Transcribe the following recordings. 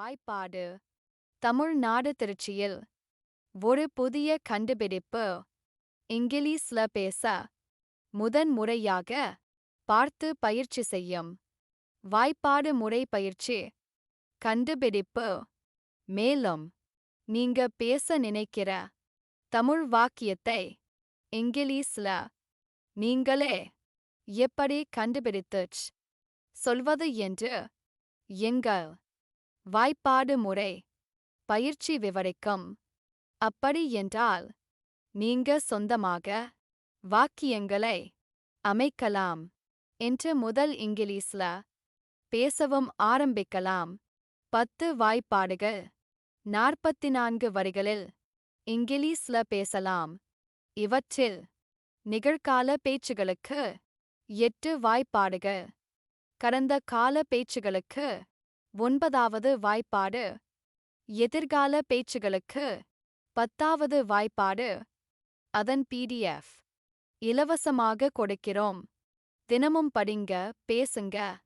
வாய்ப்பாடு. தமிழ்நாடு திருச்சியில் ஒரு புதிய கண்டுபிடிப்பு இங்கிலீஷ்ல பேச முதன் முறையாக பார்த்து பயிற்சி செய்யும். வாய்ப்பாடு முறை பயிற்சி கண்டுபிடிப்பு. மேலும் நீங்க பேச நினைக்கிற தமிழ் வாக்கியத்தை இங்கிலீஷ்ல நீங்களே எப்படி கண்டுபிடித்துச் சொல்வது என்று எங்கள் வாய்ப்பாடு முறை. பயிற்சி விவரிக்கும். அப்படி என்றால் நீங்க சொந்தமாக வாக்கியங்களை அமைக்கலாம் என்று முதல் இங்கிலீஷ்ல பேசவும் ஆரம்பிக்கலாம். பத்து வாய்ப்பாடுகள். நாற்பத்தி நான்கு வரிகளில் இங்கிலீஷ்ல பேசலாம். இவற்றில் நிகழ்கால பேச்சுகளுக்கு எட்டு வாய்ப்பாடுகள். கடந்த கால பேச்சுகளுக்கு ஒன்பதாவது வாய்ப்பாடு எதிர்கால பேச்சுகளுக்கு. பத்தாவது வாய்ப்பாடு அதன் பிடிஎஃப் இலவசமாக கொடுக்கிறோம். தினமும் படிங்க பேசுங்க.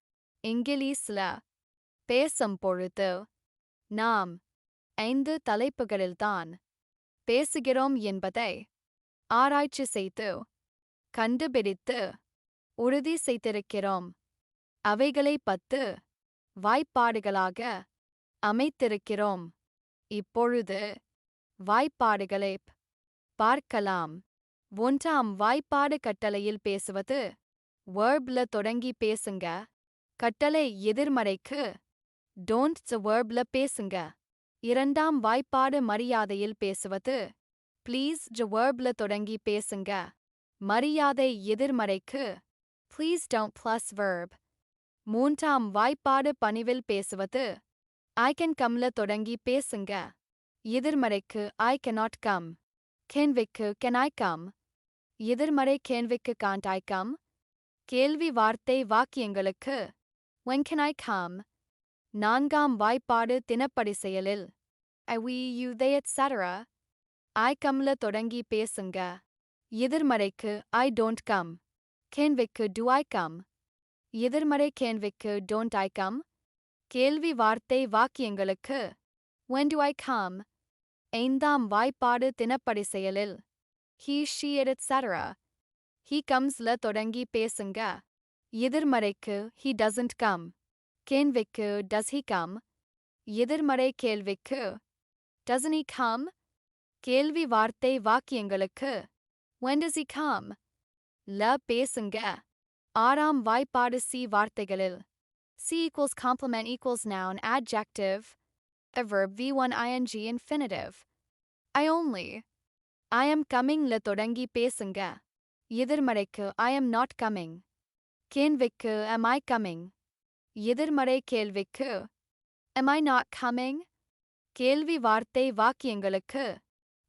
இங்கிலீஷ்ல பேசும் பொழுது நாம் ஐந்து தலைப்புகளில்தான் பேசுகிறோம் என்பதை ஆராய்ச்சி செய்து கண்டுபிடித்து உறுதி செய்திருக்கிறோம். அவைகளை பத்து வாய்ப்பாடுகளாக அமைத்திருக்கிறோம். இப்பொழுது வாய்ப்பாடுகளை பார்க்கலாம். ஒன்றாம் வாய்ப்பாடு கட்டளையில் பேசுவது வேர்ப்ல தொடங்கி பேசுங்க. கட்டளை எதிர்மறைக்கு டோன்ட்ஸ் வேர்ப்ல பேசுங்க. இரண்டாம் வாய்ப்பாடு மரியாதையில் பேசுவது ப்ளீஸ் வேர்ப்ல தொடங்கி பேசுங்க. மரியாதை எதிர்மறைக்கு ப்ளீஸ் டவுன் ப்ளஸ் வேர்ப் மூன்றாம் வாய்ப்பாடு பணிவில் பேசுவது. ஐ கேன் கம்ல தொடங்கி பேசுங்க. எதிர்மறைக்கு ஐ கெனாட் கம் கேன்விக்கு கேன் ஐ கம் எதிர்மறை கேள்விக்கு காண்ட் ஐ கம் கேள்வி வார்த்தை வாக்கியங்களுக்கு வென் கென் ஐ கம் நான்காம் வாய்ப்பாடு தினப்படி செயலில் I we you they etc I கம்ல தொடங்கி பேசுங்க. எதிர்மறைக்கு ஐ டோன்ட் கம் கேன்விக்கு டு ஐ கம் எதிர்மறை கேள்விக்கு டோன்ட் ஐ கம் கேள்வி வார்த்தை வாக்கியங்களுக்கு வென் டு ஐ காம் ஐந்தாம் வாய்ப்பாடு தினப்படி செயலில் he she Ed Sara he கம்ஸ்ல தொடங்கி பேசுங்க. எதிர்மறைக்கு ஹீ டசன்ட் கம் கேள்விக்கு டஸ் ஹீ கம் எதிர்மறை கேள்விக்கு டசன் he காம் கேள்வி வார்த்தை வாக்கியங்களுக்கு வென் டஸ் இ காம் ல பேசுங்க. ஆறாம் வாய்ப்பாடு சி வார்த்தைகளில் C equals complement equals noun adjective a verb v1 ing infinitive I only I am coming ல தொடங்கி பேசுங்க எதிர்மறைக்கு I am not coming கேள்விக்கு am I coming எதிர்மறை கேள்விக்கு am I not coming கேள்வி வார்த்தை வாக்கியங்களுக்கு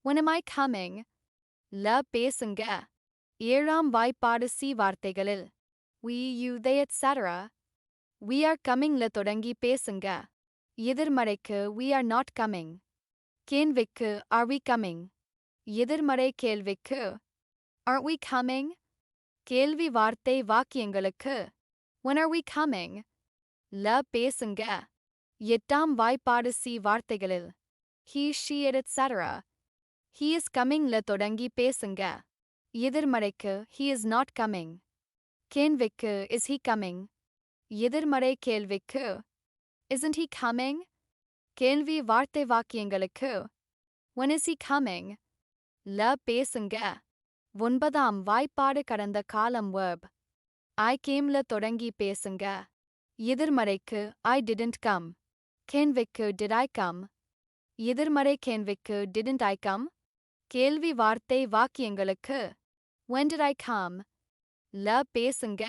when am I coming ல பேசுங்க ஏழாம் வாய்ப்பாடு சி வார்த்தைகளில் we you they etc we are coming ல தொடங்கி பேசுங்க எதிர்மறைக்கு we are not coming கேள்விக்கு are we coming எதிர்மறை கேள்விக்கு aren't we coming கேள்வி வார்த்தை வாக்கியங்களுக்கு when are we coming ல பேசுங்க எட்டாம் வாய்ப்பாடு சி வார்த்தைகளில் he she it etc he is coming ல தொடங்கி பேசுங்க எதிர்மறைக்கு he is not coming கேள்விக்கு இஸ் he கம்மிங் எதிர்மறை கேள்விக்கு இசன்ட் ஹி coming? கேள்வி வார்த்தை வாக்கியங்களுக்கு ஒன் இஸ் ஹி coming? ல பேசுங்க. ஒன்பதாம் வாய்ப்பாடு கடந்த காலம் வேர்ப் ஐ கேம்ல தொடங்கி பேசுங்க. எதிர்மறைக்கு ஐ டிடன்ட் கம் கேன்விக்கு did I கம் எதிர்மறை கேன்விக்கு டிடன்ட் ஐ கம் கேள்வி வார்த்தை வாக்கியங்களுக்கு when did I கம் ல பேசுங்க.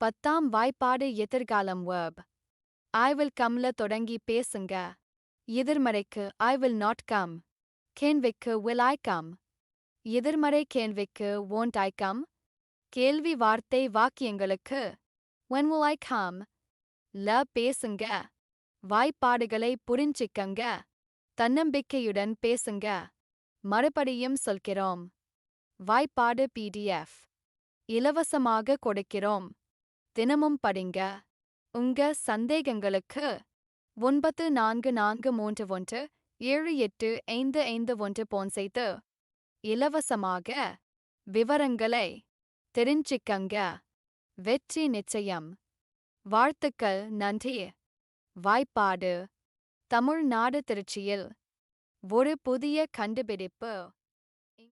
பத்தாம் வாய்ப்பாடு எதிர்காலம் வேர்ப் ஐ வில் கம்ல தொடங்கி பேசுங்க. எதிர்மறைக்கு ஐ வில் நாட் கம் கேன்விக்கு வில் ஐ கம் எதிர்மறை கேள்விக்கு ஓன்ட் ஐ கம் கேள்வி வார்த்தை வாக்கியங்களுக்கு ஒன் வில் ஐ கம் ல பேசுங்க. வாய்ப்பாடுகளை புரிஞ்சிக்கங்க. தன்னம்பிக்கையுடன் பேசுங்க. மறுபடியும் சொல்கிறோம். வாய்ப்பாடு பிடிஎஃப் இலவசமாக கொடுக்கிறோம். தினமும் படிங்க. உங்க சந்தேகங்களுக்கு ஒன்பது நான்கு நான்கு மூன்று ஒன்று ஏழு எட்டு ஐந்து ஐந்து ஒன்று போன் செய்து இலவசமாக விவரங்களை தெரிஞ்சிக்கங்க. வெற்றி நிச்சயம். வாழ்த்துக்கள் நன்றி. வாய்ப்பாடு. தமிழ்நாடு திருச்சியில் ஒரு புதிய கண்டுபிடிப்பு.